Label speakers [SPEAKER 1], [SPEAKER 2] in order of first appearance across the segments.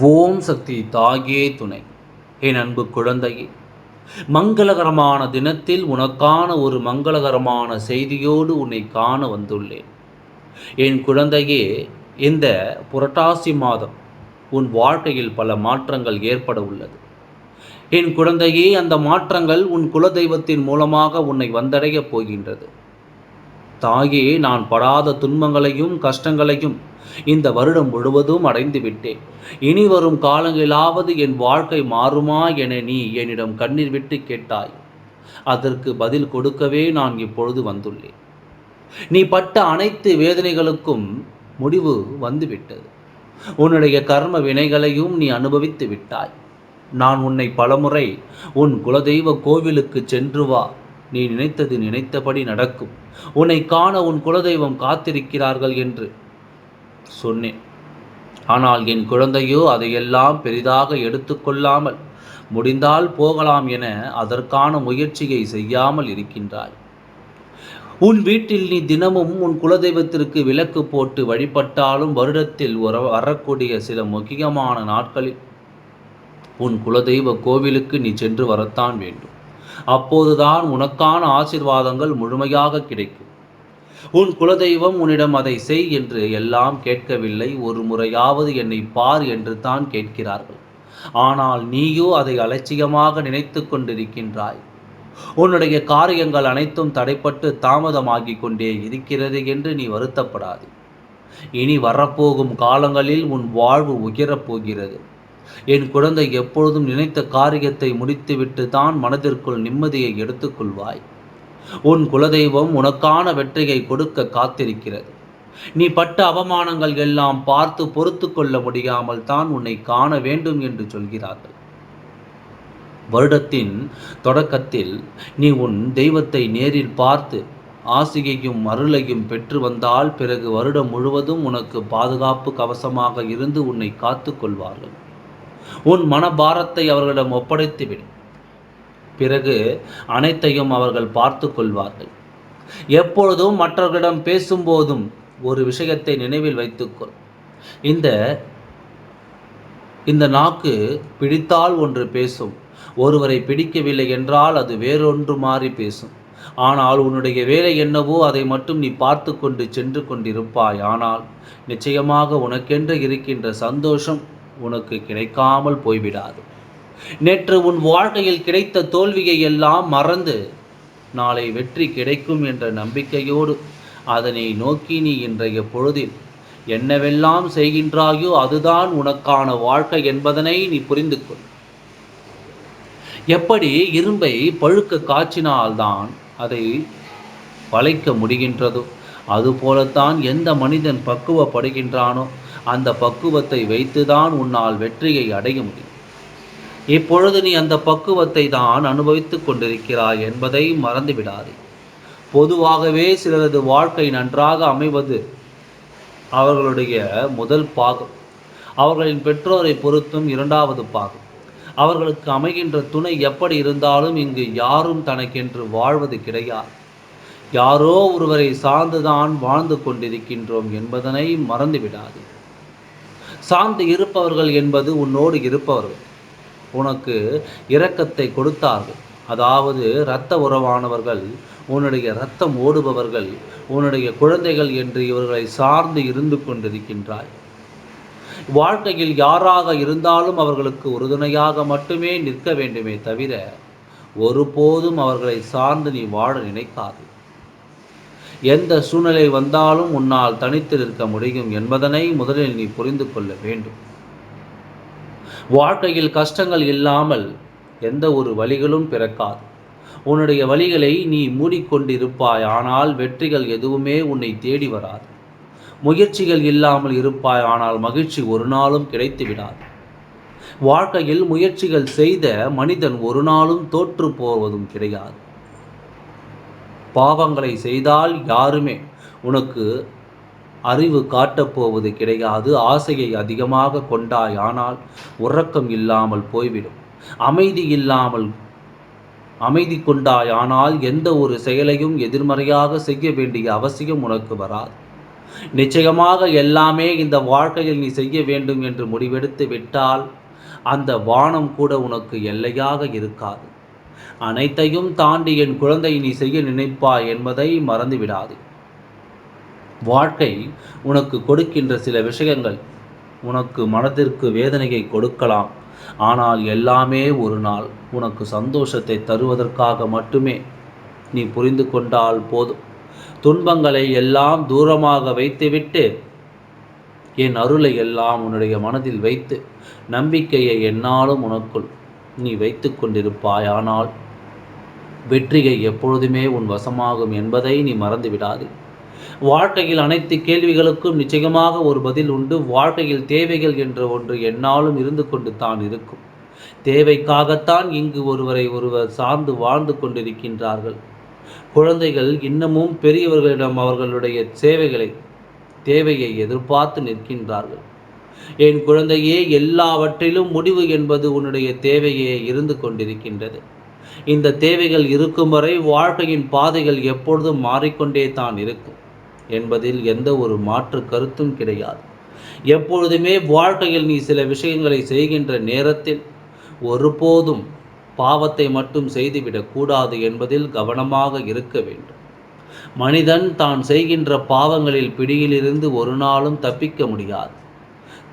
[SPEAKER 1] ஓம் சக்தி தாயே துணை. என் அன்பு குழந்தையே மங்களகரமான தினத்தில் உனக்கான ஒரு மங்களகரமான செய்தியோடு உன்னை காண வந்துள்ளேன். என் குழந்தையே இந்த புரட்டாசி மாதம் உன் வாழ்க்கையில் பல மாற்றங்கள் ஏற்பட உள்ளது. என் குழந்தையே அந்த மாற்றங்கள் உன் குலதெய்வத்தின் மூலமாக உன்னை வந்தடையப் போகின்றது. தாயே நான் படாத துன்பங்களையும் கஷ்டங்களையும் இந்த வருடம் முழுவதும் அடைந்து விட்டேன். இனி வரும் காலங்களிலாவது என் வாழ்க்கை மாறுமா என நீ என்னிடம் கண்ணீர் விட்டு கேட்டாய். அதற்கு பதில் கொடுக்கவே நான் இப்பொழுது வந்துள்ளேன். நீ பட்ட அனைத்து வேதனைகளுக்கும் முடிவு வந்துவிட்டது. உன்னுடைய கர்ம வினைகளையும் நீ அனுபவித்து விட்டாய். நான் உன்னை பலமுறை உன் குலதெய்வ கோவிலுக்கு சென்று வா. நீ நினைத்தது நினைத்தபடி நடக்கும். உன்னை காண உன் குலதெய்வம் காத்திருக்கிறார்கள் என்று சொன்னேன். ஆனால் என் குழந்தையோ அதையெல்லாம் பெரிதாக எடுத்துக்கொள்ளாமல் முடிந்தால் போகலாம் என அதற்கான முயற்சியை செய்யாமல் இருக்கின்றாய். உன் வீட்டில் நீ தினமும் உன் குலதெய்வத்திற்கு விளக்கு போட்டு வழிபட்டாலும் வருடத்தில் வரக்கூடிய சில முக்கியமான நாட்களில் உன் குலதெய்வ கோவிலுக்கு நீ சென்று வரத்தான் வேண்டும். அப்போதுதான் உனக்கான ஆசிர்வாதங்கள் முழுமையாக கிடைக்கும். உன் குலதெய்வம் உன்னிடம் அதை செய் என்று எல்லாம் கேட்கவில்லை. ஒரு முறையாவது என்னை பார் என்று தான் கேட்கிறார்கள். ஆனால் நீயோ அதை அலட்சியமாக நினைத்து கொண்டிருக்கின்றாய். உன்னுடைய காரியங்கள் அனைத்தும் தடைப்பட்டு தாமதமாகிக் கொண்டே இருக்கிறது என்று நீ வருத்தப்படாது. இனி வரப்போகும் காலங்களில் உன் வாழ்வு உயரப் போகிறது. என் குழந்தை எப்பொழுதும் நினைத்த காரியத்தை முடித்துவிட்டு தான் மனதிற்குள் நிம்மதியை எடுத்துக்கொள்வாய். உன் குலதெய்வம் உனக்கான வெற்றியை கொடுக்க காத்திருக்கிறது. நீ பட்ட அவமானங்கள் எல்லாம் பார்த்து பொறுத்து கொள்ள முடியாமல் தான் உன்னை காண வேண்டும் என்று சொல்கிறார்கள். வருடத்தின் தொடக்கத்தில் நீ உன் தெய்வத்தை நேரில் பார்த்து ஆசிகையும் அருளையும் பெற்று வந்தால் பிறகு வருடம் முழுவதும் உனக்கு பாதுகாப்பு கவசமாக இருந்து உன்னை காத்து கொள்வார்கள். உன் மனபாரத்தை அவர்களிடம் ஒப்படைத்துவிடும் பிறகு அனைத்தையும் அவர்கள் பார்த்து கொள்வார்கள் எப்பொழுதும் மற்றவர்களிடம் பேசும்போதும் ஒரு விஷயத்தை நினைவில் வைத்துக்கொள். இந்த இந்த நாக்கு பிடித்தால் ஒன்று பேசும். ஒருவரை பிடிக்கவில்லை என்றால் அது வேறொன்று மாறி பேசும். ஆனால் உன்னுடைய வேலை என்னவோ அதை மட்டும் நீ பார்த்து கொண்டு சென்று கொண்டிருப்பாய். ஆனால் நிச்சயமாக உனக்கென்று இருக்கின்ற சந்தோஷம் உனக்கு கிடைக்காமல் போய்விடாது. நேற்று உன் வாழ்க்கையில் கிடைத்த தோல்வியை எல்லாம் மறந்து நாளை வெற்றி கிடைக்கும் என்ற நம்பிக்கையோடு அதனை நோக்கி நீ இன்றைய பொழுதில் என்னவெல்லாம் செய்கின்றாயோ அதுதான் உனக்கான வாழ்க்கை என்பதனை நீ புரிந்து கொள் எப்படி இரும்பை பழுக்க காய்ச்சினால்தான் அதை வளைக்க முடிகின்றதோ அதுபோலத்தான் எந்த மனிதன் பக்குவப்படுகின்றானோ அந்த பக்குவத்தை வைத்துதான் உன்னால் வெற்றியை அடைய முடியும். இப்பொழுது நீ அந்த பக்குவத்தை தான் அனுபவித்துக் கொண்டிருக்கிறாய் என்பதை மறந்துவிடாதே. பொதுவாகவே சிலரது வாழ்க்கை நன்றாக அமைவது அவர்களுடைய முதல் பாகம். அவர்களின் பெற்றோரை பொறுத்தும் இரண்டாவது பாகம். அவர்களுக்கு அமைகின்ற துணை எப்படி இருந்தாலும் இங்கு யாரும் தனக்கென்று வாழ்வது கிடையாது. யாரோ ஒருவரை சார்ந்துதான் வாழ்ந்து கொண்டிருக்கின்றோம் என்பதனை மறந்துவிடாது. சார்ந்து இருப்பவர்கள் என்பது உன்னோடு இருப்பவர்கள். உனக்கு இரக்கத்தை கொடுத்தார்கள். அதாவது இரத்த உறவானவர்கள் உன்னுடைய இரத்தம் ஓடுபவர்கள் உன்னுடைய குழந்தைகள் என்று இவர்களை சார்ந்து இருந்து கொண்டிருக்கின்றாய். வாழ்க்கையில் யாராக இருந்தாலும் அவர்களுக்கு உறுதுணையாக மட்டுமே நிற்க வேண்டுமே தவிர ஒருபோதும் அவர்களை சார்ந்து நீ வாழ நினைக்காது. எந்த சூழ்நிலை வந்தாலும் உன்னால் தனித்து நிற்க முடியும் என்பதனை முதலில் நீ புரிந்து கொள்ள வேண்டும். வாழ்க்கையில் கஷ்டங்கள் இல்லாமல் எந்த ஒரு வழிகளும் பிறக்காது. உன்னுடைய வழிகளை நீ மூடிக்கொண்டிருப்பாய் ஆனால் வெற்றிகள் எதுவுமே உன்னை தேடி வராது. முயற்சிகள் இல்லாமல் இருப்பாய் ஆனால் மகிழ்ச்சி ஒரு நாளும் கிடைத்து விடாது. வாழ்க்கையில் முயற்சிகள் செய்த மனிதன் ஒரு நாளும் தோற்று போவதும் கிடையாது. பாவங்களை செய்தால் யாருமே உனக்கு அறிவு காட்டப்போவது கிடையாது. ஆசையை அதிகமாக கொண்டாயானால் உறக்கம் இல்லாமல் போய்விடும். அமைதி இல்லாமல் அமைதி கொண்டாயானால் எந்த ஒரு செயலையும் எதிர்மறையாக செய்ய வேண்டிய அவசியம் உனக்கு வராது. நிச்சயமாக எல்லாமே இந்த வாழ்க்கையில் நீ செய்ய வேண்டும் என்று முடிவெடுத்து விட்டால் அந்த வானம் கூட உனக்கு எல்லையாக இருக்காது. அனைத்தையும் தாண்டி என் குழந்தை நீ செய்ய நினைப்பாய் என்பதை மறந்து விடாது வாழ்க்கை உனக்கு கொடுக்கின்ற சில விஷயங்கள். உனக்கு மனதிற்கு வேதனையை கொடுக்கலாம். ஆனால் எல்லாமே ஒரு நாள். உனக்கு சந்தோஷத்தை தருவதற்காக மட்டுமே. நீ புரிந்து கொண்டால் போதும். துன்பங்களை எல்லாம் தூரமாக வைத்துவிட்டு என் அருளை எல்லாம் உன்னுடைய மனதில் வைத்து நம்பிக்கையை என்னாலும் உனக்குள் நீ வைத்து கொண்டிருப்பாய். ஆனால் வெற்றியை எப்பொழுதுமே உன் வசமாகும் என்பதை நீ மறந்து விடாதே வாழ்க்கையில் அனைத்து கேள்விகளுக்கும் நிச்சயமாக ஒரு பதில் உண்டு. வாழ்க்கையில் தேவைகள் என்ற ஒன்று என்னாலும் இருந்து கொண்டு தான் இருக்கும். தேவைக்காகத்தான் இங்கு ஒருவரை ஒருவர் சார்ந்து வாழ்ந்து கொண்டிருக்கின்றார்கள். குழந்தைகள் இன்னமும் பெரியவர்களிடம் அவர்களுடைய சேவைகளை தேவையை எதிர்பார்த்து நிற்கின்றார்கள். என் குழந்தையே எல்லாவற்றிலும் முடிவு என்பது உன்னுடைய தேவையே இருந்து கொண்டிருக்கின்றது. இந்த தேவைகள் இருக்கும் வரை வாழ்க்கையின் பாதைகள் எப்பொழுதும் மாறிக்கொண்டே தான் இருக்கும். என்பதில் எந்த ஒரு மாற்று கருத்தும் கிடையாது. எப்பொழுதுமே வாழ்க்கையில் நீ சில விஷயங்களை செய்கின்ற நேரத்தில் ஒருபோதும் பாவத்தை மட்டும் செய்துவிடக்கூடாது என்பதில் கவனமாக இருக்க வேண்டும். மனிதன் தான் செய்கின்ற பாவங்களில் பிடியிலிருந்து ஒரு நாளும் தப்பிக்க முடியாது.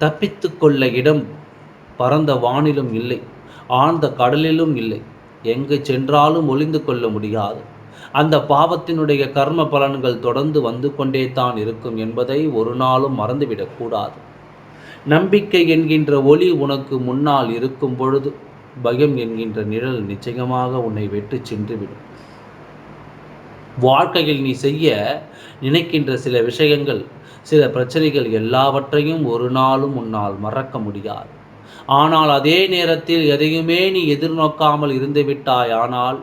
[SPEAKER 1] தப்பித்து கொள்ள இடம் பரந்த வானிலும் இல்லை ஆழ்ந்த கடலிலும் இல்லை. எங்கு சென்றாலும் ஒளிந்து கொள்ள முடியாது. அந்த பாவத்தினுடைய கர்ம பலன்கள் தொடர்ந்து வந்து கொண்டே தான் இருக்கும் என்பதை ஒரு நாளும் மறந்துவிடக்கூடாது நம்பிக்கை என்கின்ற ஒளி உனக்கு முன்னால் இருக்கும் பொழுது பயம் என்கின்ற நிழல் நிச்சயமாக உன்னை வெட்டு சென்றுவிடும். வாழ்க்கையில் நீ செய்ய நினைக்கின்ற சில விஷயங்கள் சில பிரச்சனைகள் எல்லாவற்றையும் ஒரு நாளும் உன்னால் மறக்க முடியாது. ஆனால் அதே நேரத்தில் எதையுமே நீ எதிர்நோக்காமல் இருந்துவிட்டாய் ஆனால்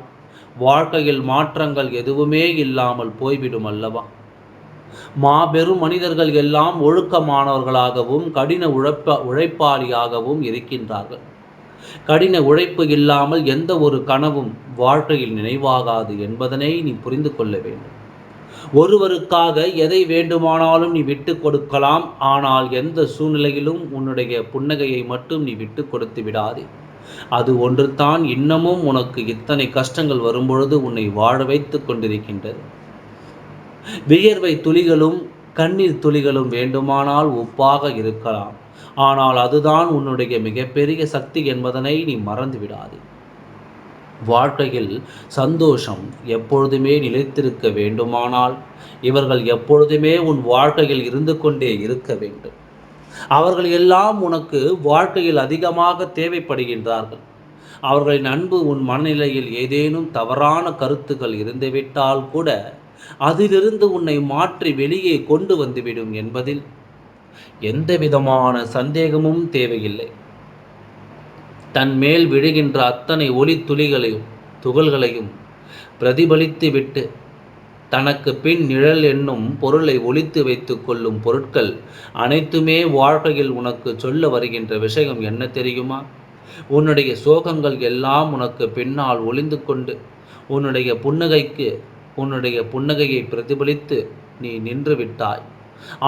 [SPEAKER 1] வாழ்க்கையில் மாற்றங்கள் எதுவுமே இல்லாமல் போய்விடும் அல்லவா? மாபெரும் மனிதர்கள் எல்லாம் ஒழுக்கமானவர்களாகவும் கடின உழைப்ப உழைப்பாளியாகவும் இருக்கின்றார்கள். கடின உழைப்பு இல்லாமல் எந்த ஒரு கனவும் வாழ்க்கையில் நினைவாகாது என்பதனை நீ புரிந்து கொள்ள வேண்டும். ஒருவருக்காக எதை வேண்டுமானாலும் நீ விட்டு கொடுக்கலாம். ஆனால் எந்த சூழ்நிலையிலும் உன்னுடைய புன்னகையை மட்டும் நீ விட்டு கொடுத்து விடாதே. அது ஒன்றுதான் இன்னமும் உனக்கு இத்தனை கஷ்டங்கள் வரும்பொழுது உன்னை வாழ வைத்து கொண்டிருக்கின்றது. வியர்வை துளிகளும் கண்ணீர் துளிகளும் வேண்டுமானால் ஒப்பாக இருக்கலாம். ஆனால் அதுதான் உன்னுடைய மிகப்பெரிய சக்தி என்பதனை நீ மறந்து விடாதே. வாழ்க்கையில் சந்தோஷம் எப்பொழுதுமே நிலைத்திருக்க வேண்டுமானால் இவர்கள் எப்பொழுதுமே உன் வாழ்க்கையில் இருந்து கொண்டே இருக்க வேண்டும். அவர்கள் எல்லாம் உனக்கு வாழ்க்கையில் அதிகமாக தேவைப்படுகின்றார்கள். அவர்களின் அன்பு உன் மனநிலையில் ஏதேனும் தவறான கருத்துக்கள் இருந்துவிட்டால் கூட அதிலிருந்து உன்னை மாற்றி வெளியே கொண்டு வந்துவிடும் என்பதில் எந்த விதமான சந்தேகமும் தேவையில்லை. தன் மேல் விழுகின்ற அத்தனை ஒளி துளிகளையும் துகள்களையும் பிரதிபலித்து விட்டு தனக்கு பின் நிழல் என்னும் பொருளை ஒழித்து வைத்து கொள்ளும் பொருட்கள் அனைத்துமே வாழ்க்கையில் உனக்கு சொல்ல வருகின்ற விஷயம் என்ன தெரியுமா? உன்னுடைய சோகங்கள் எல்லாம் உனக்கு பின்னால் ஒளிந்து கொண்டு உன்னுடைய புன்னகைக்கு உன்னுடைய புன்னகையை பிரதிபலித்து நீ நின்று விட்டாய்.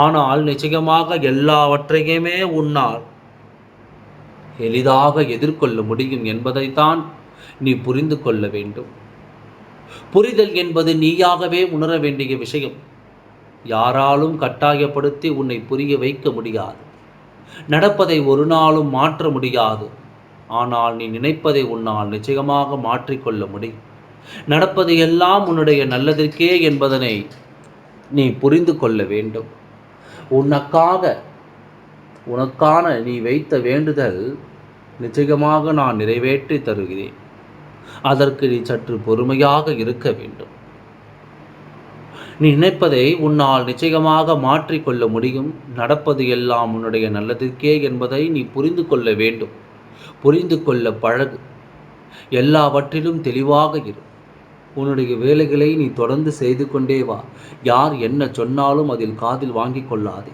[SPEAKER 1] ஆனால் நிச்சயமாக எல்லாவற்றையுமே உன்னால் எளிதாக எதிர்கொள்ள முடியும் என்பதைத்தான் நீ புரிந்து கொள்ள வேண்டும். புரிதல் என்பது நீயாகவே உணர வேண்டிய விஷயம். யாராலும் கட்டாயப்படுத்தி உன்னை புரிய வைக்க முடியாது. நடப்பதை ஒரு நாளும் மாற்ற முடியாது. ஆனால் நீ நினைப்பதை உன்னால் நிச்சயமாக மாற்றிக்கொள்ள முடியும். நடப்பது எல்லாம் உன்னுடைய நல்லதற்கே என்பதனை நீ புரிந்து கொள்ள வேண்டும். உனக்காக உனக்கான நீ வைத்த வேண்டுதல் நிச்சயமாக நான் நிறைவேற்றி தருகிறேன். அதற்கு நீ சற்று பொறுமையாக இருக்க வேண்டும். நீ நினைப்பதை உன்னால் நிச்சயமாக மாற்றிக்கொள்ள முடியும். நடப்பது எல்லாம் உன்னுடைய நல்லதுக்கே என்பதை நீ புரிந்து கொள்ள வேண்டும். புரிந்து கொள்ள பழகு. எல்லாவற்றிலும் தெளிவாக இரு. உன்னுடைய வேலைகளை நீ தொடர்ந்து செய்து கொண்டே வா. யார் என்ன சொன்னாலும் அதில் காதில் வாங்கி கொள்ளாதே.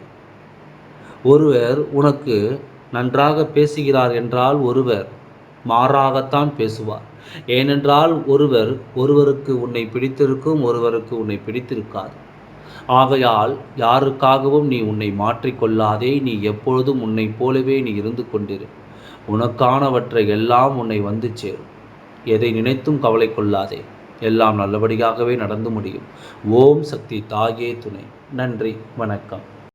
[SPEAKER 1] ஒருவர் உனக்கு நன்றாக பேசுகிறார் என்றால் ஒருவர் மாறாகத்தான் பேசுவார். ஏனென்றால் ஒருவர் ஒருவருக்கு உன்னை பிடித்திருக்கும் ஒருவருக்கு உன்னை பிடித்திருக்காது. ஆகையால் யாருக்காகவும் நீ உன்னை மாற்றிக்கொள்ளாதே நீ எப்பொழுதும் உன்னைப் போலவே நீ இருந்து கொண்டிரு. உனக்கானவற்றை எல்லாம் உன்னை வந்து சேரும். எதை நினைத்தும் கவலை கொள்ளாதே. எல்லாம் நல்லபடியாகவே நடந்து முடியும். ஓம் சக்தி தாயே துணை. நன்றி வணக்கம்.